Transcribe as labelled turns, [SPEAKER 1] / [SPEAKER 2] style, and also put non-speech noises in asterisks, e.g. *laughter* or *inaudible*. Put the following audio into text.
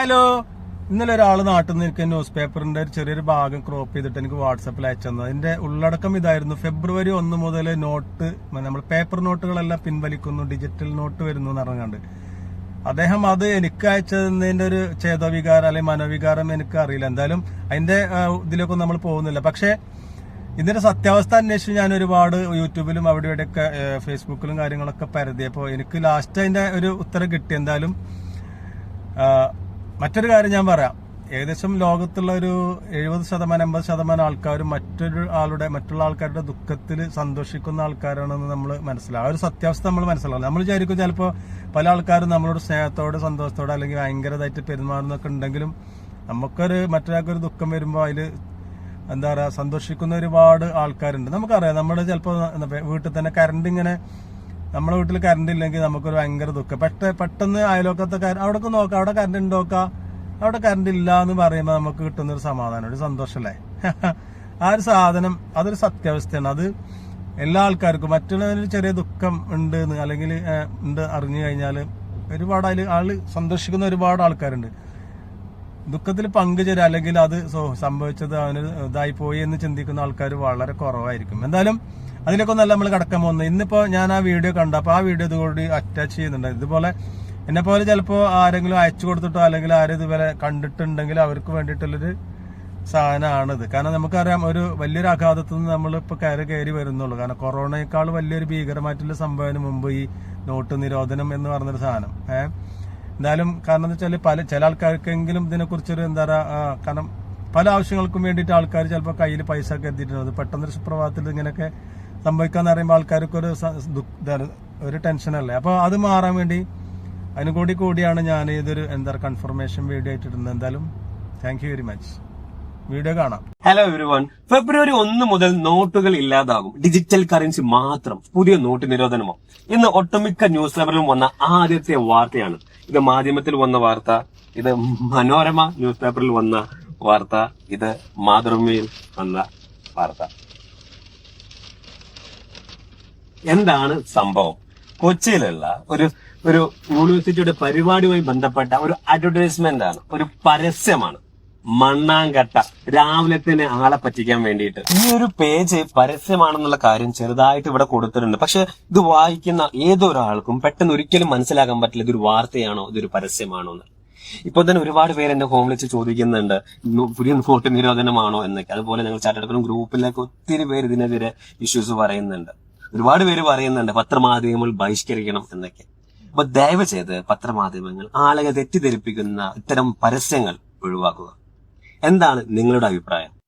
[SPEAKER 1] Hello ഇന്നലെ ഒരാൾ നാട്ടിൽ നിന്ന് എനിക്ക് ന്യൂസ് പേപ്പറിന്റെ ഒരു ചെറിയൊരു ഭാഗം ക്രോപ്പ് ചെയ്തിട്ട് എനിക്ക് വാട്സപ്പിൽ അയച്ചു തന്നു. അതിന്റെ ഉള്ളടക്കം ഇതായിരുന്നു. ഫെബ്രുവരി ഒന്ന് മുതൽ നോട്ട് നമ്മൾ പേപ്പർ നോട്ടുകളെല്ലാം പിൻവലിക്കുന്നു. ഡിജിറ്റൽ നോട്ട് വരുന്നു എന്ന് അദ്ദേഹം അത് എനിക്ക് അയച്ചതിന്റെ ഒരു ചേതോവികാരം അല്ലെങ്കിൽ മനോവികാരം എനിക്ക് അറിയില്ല. എന്തായാലും അതിന്റെ ഇതിലൊക്കെ നമ്മൾ പോകുന്നില്ല. പക്ഷേ ഇതിന്റെ സത്യാവസ്ഥ അന്വേഷിച്ച് ഞാൻ ഒരുപാട് യൂട്യൂബിലും അവിടെ ഇവിടെയൊക്കെ ഫേസ്ബുക്കിലും കാര്യങ്ങളൊക്കെ പരതിയപ്പോൾ എനിക്ക് ലാസ്റ്റ് അതിന്റെ ഒരു ഉത്തരം കിട്ടി. എന്തായാലും മറ്റൊരു കാര്യം ഞാൻ പറയാം. ഏകദേശം ലോകത്തുള്ള ഒരു എഴുപത് ശതമാനം എൺപത് ശതമാനം ആൾക്കാരും മറ്റൊരു ആളുടെ മറ്റുള്ള ആൾക്കാരുടെ ദുഃഖത്തിൽ സന്തോഷിക്കുന്ന ആൾക്കാരാണെന്ന് നമ്മൾ മനസ്സിലാവും ആ ഒരു സത്യാവസ്ഥ നമ്മൾ മനസ്സിലാവും നമ്മൾ വിചാരിക്കും ചിലപ്പോൾ പല ആൾക്കാരും നമ്മളോട് സ്നേഹത്തോടെ സന്തോഷത്തോടെ അല്ലെങ്കിൽ ഭയങ്കരതായിട്ട് പെരുമാറുന്നൊക്കെ ഉണ്ടെങ്കിലും നമുക്കൊരു മറ്റൊരാൾക്കൊരു ദുഃഖം വരുമ്പോൾ അതിൽ എന്താ പറയുക സന്തോഷിക്കുന്ന ഒരുപാട് ആൾക്കാരുണ്ട്. നമുക്കറിയാം നമ്മുടെ ചിലപ്പോൾ വീട്ടിൽ തന്നെ കറണ്ട് ഇങ്ങനെ നമ്മുടെ വീട്ടിൽ കറണ്ട് ഇല്ലെങ്കിൽ നമുക്കൊരു ഭയങ്കര ദുഃഖം. പെട്ട പെട്ടെന്ന് അയലോക്കത്തെ അവിടെ നോക്കാം അവിടെ കറണ്ട് ഉണ്ടോക്കാം അവിടെ കറണ്ട് ഇല്ല എന്ന് പറയുമ്പോൾ നമുക്ക് കിട്ടുന്ന ഒരു സമാധാനം ഒരു സന്തോഷമല്ലേ *laughs* ആ ഒരു സാധനം അതൊരു സത്യാവസ്ഥയാണ്. അത് എല്ലാ ആൾക്കാർക്കും മറ്റുള്ളവരിൽ ചെറിയ ദുഃഖം ഉണ്ട് എന്ന് അല്ലെങ്കിൽ ഉണ്ട് അറിഞ്ഞു കഴിഞ്ഞാൽ ഒരുപാട് അതിൽ ആൾ സന്തോഷിക്കുന്ന ഒരുപാട് ആൾക്കാരുണ്ട്. ദുഃഖത്തിൽ പങ്കുചേരുക അല്ലെങ്കിൽ അത് സംഭവിച്ചത് അവന് ഇതായി പോയി എന്ന് ചിന്തിക്കുന്ന ആൾക്കാർ വളരെ കുറവായിരിക്കും. എന്തായാലും അതിലൊക്കെ ഒന്നല്ല നമ്മൾ കടക്കാൻ പോകുന്നത്. ഇന്നിപ്പോ ഞാൻ ആ വീഡിയോ കണ്ടു. അപ്പൊ ആ വീഡിയോ ഇതുകൂടി അറ്റാച്ച് ചെയ്യുന്നുണ്ട്. ഇതുപോലെ എന്നെ പോലെ ചിലപ്പോ ആരെങ്കിലും അയച്ചു കൊടുത്തിട്ടോ അല്ലെങ്കിൽ ആരും ഇതുപോലെ കണ്ടിട്ടുണ്ടെങ്കിൽ അവർക്ക് വേണ്ടിയിട്ടുള്ളൊരു സാധനമാണിത്. കാരണം നമുക്കറിയാം ഒരു വലിയൊരു ആഘാതത്തിൽ നിന്ന് നമ്മളിപ്പോ കയറി കയറി വരുന്നുള്ളൂ. കാരണം കൊറോണയേക്കാൾ വലിയൊരു ഭീകരമായിട്ടുള്ള സംഭവത്തിന് മുമ്പ് ഈ നോട്ട് നിരോധനം എന്ന് പറഞ്ഞൊരു സാധനം. ഏഹ് എന്തായാലും കാരണം എന്താ വെച്ചാൽ പല ചില ആൾക്കാർക്കെങ്കിലും ഇതിനെക്കുറിച്ചൊരു എന്താ പറയാ കാരണം പല ആവശ്യങ്ങൾക്കും വേണ്ടിയിട്ട് ആൾക്കാർ ചിലപ്പോൾ കയ്യിൽ പൈസ ഒക്കെ എത്തിയിട്ടുണ്ട്. പെട്ടെന്നൊരു സുപ്രഭാതത്തിൽ ഇങ്ങനെയൊക്കെ സംഭവിക്കാന്ന് പറയുമ്പോൾ ആൾക്കാർക്ക് ഒരു ഒരു ഒരു ടെൻഷനല്ലേ? അപ്പോൾ അത് മാറാൻ വേണ്ടി അതിനും കൂടി കൂടിയാണ് ഞാൻ ഇതൊരു എന്താ കൺഫർമേഷൻ വീഡിയോ ആയിട്ടിരുന്നത് എന്തായാലും താങ്ക് വെരി മച്ച് വീഡിയോ കാണാം.
[SPEAKER 2] ഹലോ എവരിവൺ ഫെബ്രുവരി ഒന്ന് മുതൽ നോട്ടുകൾ ഇല്ലാതാകും. ഡിജിറ്റൽ കറൻസി മാത്രം പുതിയ നോട്ട് നിരോധനമോ? ഇന്ന് ഒട്ടുമിക്ക ന്യൂസ് പേപ്പറിലും വന്ന ആദ്യത്തെ വാർത്തയാണ്. ഇത് മാധ്യമത്തിൽ വന്ന വാർത്ത ഇത് മനോരമ ന്യൂസ് പേപ്പറിൽ വന്ന വാർത്ത ഇത് മാതൃഭൂമിയിൽ വന്ന വാർത്ത. എന്താണ് സംഭവം? കൊച്ചിയിലുള്ള ഒരു ഒരു യൂണിവേഴ്സിറ്റിയുടെ പരിപാടിയുമായി ബന്ധപ്പെട്ട ഒരു അഡ്വർടൈസ്മെന്റ് ആണ്. ഒരു പരസ്യമാണ്. മണ്ണാങ്കട്ട. രാവിലെ ആളെ പറ്റിക്കാൻ വേണ്ടിയിട്ട്. ഈ ഒരു പേജ് പരസ്യമാണെന്നുള്ള കാര്യം ചെറുതായിട്ട് ഇവിടെ കൊടുത്തിട്ടുണ്ട്. പക്ഷെ ഇത് വായിക്കുന്ന ഏതൊരാൾക്കും പെട്ടെന്ന് ഒരിക്കലും മനസ്സിലാക്കാൻ പറ്റില്ല ഇതൊരു വാർത്തയാണോ ഇതൊരു പരസ്യമാണോ എന്ന്. ഇപ്പൊ തന്നെ ഒരുപാട് പേര് എന്നെ ഹോം വിളിച്ച് ചോദിക്കുന്നുണ്ട്. പുതിയ ഫോട്ടോ നിരോധനമാണോ എന്നൊക്കെ. അതുപോലെ ഞങ്ങൾ ചാറ്റെടുക്കുന്ന ഗ്രൂപ്പിലൊക്കെ ഒത്തിരി പേര് ഇതിനെതിരെ ഇഷ്യൂസ് പറയുന്നുണ്ട്. ഒരുപാട് പേര് പറയുന്നുണ്ട് പത്രമാധ്യമങ്ങൾ ബഹിഷ്കരിക്കണം എന്നൊക്കെ. അപ്പൊ ദയവ് ചെയ്ത് പത്രമാധ്യമങ്ങൾ ആളുകളെ തെറ്റിദ്ധരിപ്പിക്കുന്ന ഇത്തരം പരസ്യങ്ങൾ ഒഴിവാക്കുക. എന്താണ് നിങ്ങളുടെ അഭിപ്രായം?